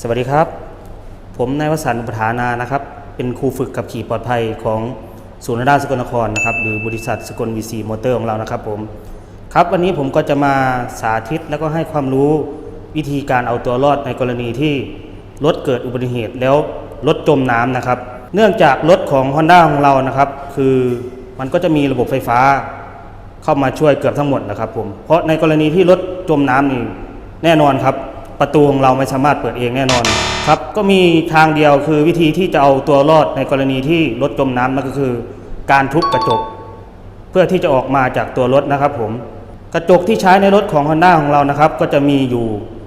สวัสดีครับ ผมนายวสันต์อุปถานานะครับ เป็นครูฝึกขับขี่ปลอดภัยของศูนย์ราชสกลนครนะครับหรือบริษัทสกลวีซีมอเตอร์ของเรานะครับผมครับวันนี้ผมก็จะมาสาธิตแล้วก็ให้ความรู้วิธีการเอาตัวรอดในกรณีที่รถเกิดอุบัติเหตุแล้วรถจมน้ำนะครับ เนื่องจากรถของ Honda ของเรานะครับ คือมันก็จะมีระบบไฟฟ้า เข้ามาช่วยเกือบทั้งหมดนะครับผมเพราะในกรณีที่รถจมน้ำนี่แน่นอนครับ ประตูของเราไม่สามารถเปิดเองแน่นอนครับก็มีทางเดียวคือวิธีที่จะเอาตัวรอดในกรณีที่รถจมน้ำนั่นก็คือ การทุบกระจก เพื่อที่จะออกมาจากตัวรถนะครับผมกระจกที่ใช้ในรถของ Honda ของเรานะครับ ก็จะมีอยู่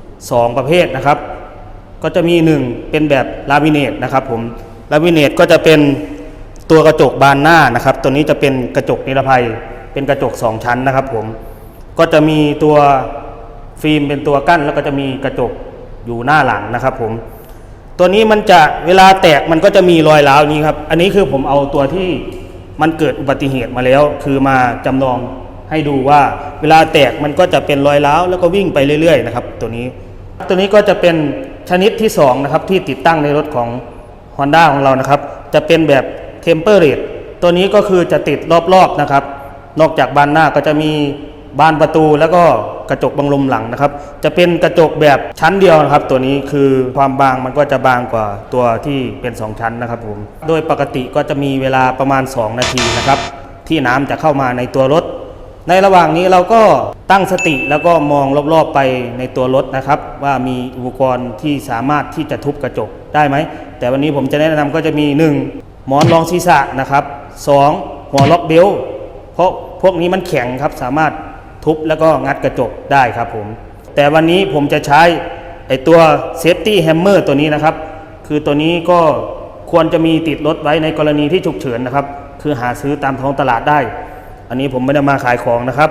2 ประเภทนะครับ ก็จะมี 1 เป็นแบบลามิเนตนะครับผมลามิเนตก็จะเป็นตัวกระจกบานหน้านะครับ ตัวนี้จะเป็นกระจกนิรภัย เป็นกระจก 2 ชั้นนะครับผมก็จะมีตัว ฟิล์มเป็นตัวกั้นแล้วก็จะมีกระจกอยู่หน้าหลังนะครับผมตัวนี้มันจะเวลาแตกมันก็จะมีรอยร้าวนี้ครับ อันนี้คือผมเอาตัวที่มันเกิดอุบัติเหตุมาแล้ว คือมาจำลองให้ดูว่าเวลาแตกมันก็จะเป็นรอยร้าวแล้วก็วิ่งไปเรื่อยๆนะครับตัวนี้ ตัวนี้ก็จะเป็นชนิดที่สองนะครับที่ติดตั้งในรถของ Honda ของเรานะครับ จะเป็นแบบ Temperate ตัวนี้ก็คือจะติดรอบๆนะครับ นอกจากบานหน้าก็จะมี บานประตูแล้วก็กระจกบังลมหลังนะครับ จะเป็นกระจกแบบชั้นเดียวนะครับ ตัวนี้คือความบางมันก็จะบางกว่าตัวที่เป็น 2 ชั้นนะครับผมโดยปกติก็จะมีเวลาประมาณ 2 นาทีนะครับ ที่น้ำจะเข้ามาในตัวรถ ในระหว่างนี้เราก็ตั้งสติแล้วก็มองรอบๆไปในตัวรถนะครับ ว่ามีอุปกรณ์ที่สามารถที่จะทุบกระจกได้ไหม แต่วันนี้ผมจะแนะนำก็จะมี 1. หมอนรองศีรษะนะครับ 2. หัวล็อกเบลเพราะพวกนี้มันแข็งครับสามารถ ทุบแล้วก็งัดกระจกได้ครับผม แต่วันนี้ผมจะใช้ไอตัวเซฟตี้แฮมเมอร์ตัวนี้นะครับ คือตัวนี้ก็ควรจะมีติดรถไว้ในกรณีที่ฉุกเฉินนะครับ คือหาซื้อตามท้องตลาดได้ อันนี้ผมไม่ได้มาขายของนะครับ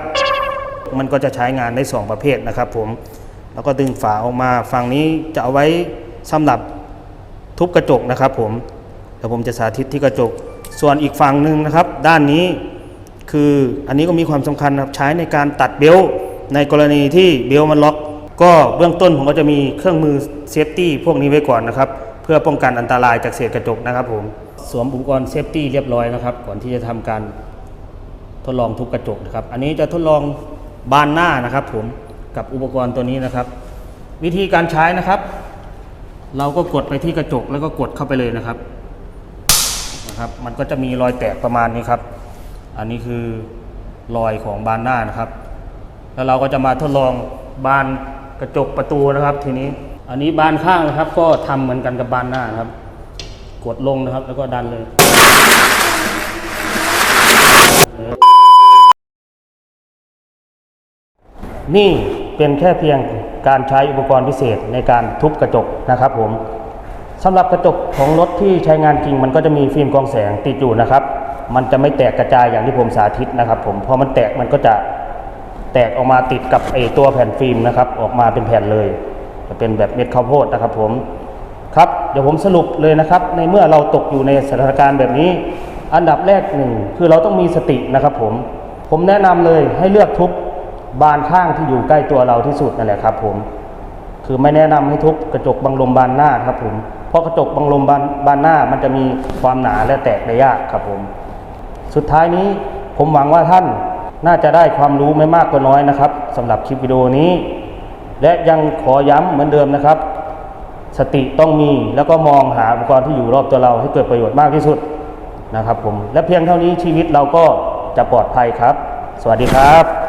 มันก็จะใช้งานได้ 2 ประเภทนะครับผม แล้วก็ดึงฝาออกมาฝั่งนี้จะเอาไว้สำหรับทุบกระจกนะครับผมเดี๋ยวผมจะสาธิตที่กระจก ส่วนอีกฝั่งหนึ่งนะครับ ด้านนี้ คืออันนี้ก็มีความสำคัญนะครับใช้ในการตัดเบลต์ในกรณีที่เบลต์มันล็อก ก็เบื้องต้นผมก็จะมีเครื่องมือเซฟตี้พวกนี้ไว้ก่อนนะครับ เพื่อป้องกันอันตรายจากเศษกระจกนะครับผมสวมอุปกรณ์เซฟตี้เรียบร้อยนะครับ ก่อนที่จะทำการทดลองทุบกระจกนะครับ อันนี้จะทดลองบานหน้านะครับ ผมกับอุปกรณ์ตัวนี้นะครับ วิธีการใช้นะครับ เราก็กดไปที่กระจกแล้วก็กดเข้าไปเลยนะครับนะครับ มันก็จะมีรอยแตกประมาณนี้ครับ อันนี้คือรอยของบานหน้านะครับ แล้วเราก็จะมาทดลองบานกระจกประตูนะครับ ทีนี้ อันนี้บานข้างนะครับ ก็ทำเหมือนกันกับบานหน้านะครับ กดลงนะครับ แล้วก็ดันเลย นี่เป็นแค่เพียงการใช้อุปกรณ์พิเศษในการทุบกระจกนะครับ ผมสำหรับกระจกของรถที่ใช้งานจริง มันก็จะมีฟิล์มกรองแสงติดอยู่นะครับ มันจะไม่แตกกระจายอย่างที่ผมสาธิตนะครับผมพอมันแตกมันก็จะแตกออกมาติดกับไอตัวแผ่นฟิล์มนะครับ ออกมาเป็นแผ่นเลย จะเป็นแบบเม็ดข้าวโพดนะครับผมครับเดี๋ยวผมสรุปเลยนะครับ ในเมื่อเราตกอยู่ในสถานการณ์แบบนี้ อันดับแรกหนึ่งคือเราต้องมีสตินะครับผมผมแนะนำเลยให้เลือกทุบบานข้างที่อยู่ใกล้ตัวเราที่สุดนั่นแหละครับ ผมคือไม่แนะนำให้ทุบกระจกบังลมบานหน้าครับผมเพราะกระจกบังลมบานบานหน้ามันจะมีความหนาและแตกได้ยากครับผม สุดท้ายนี้ผมหวังว่าท่านน่าจะได้ความรู้ไม่มากก็น้อยนะครับสำหรับคลิปวิดีโอนี้ และยังขอย้ำเหมือนเดิมนะครับ สติต้องมีแล้วก็มองหาอุปกรณ์ที่อยู่รอบตัวเราให้เกิดประโยชน์มากที่สุดนะครับผมและเพียงเท่านี้ชีวิตเราก็จะปลอดภัยครับ สวัสดีครับ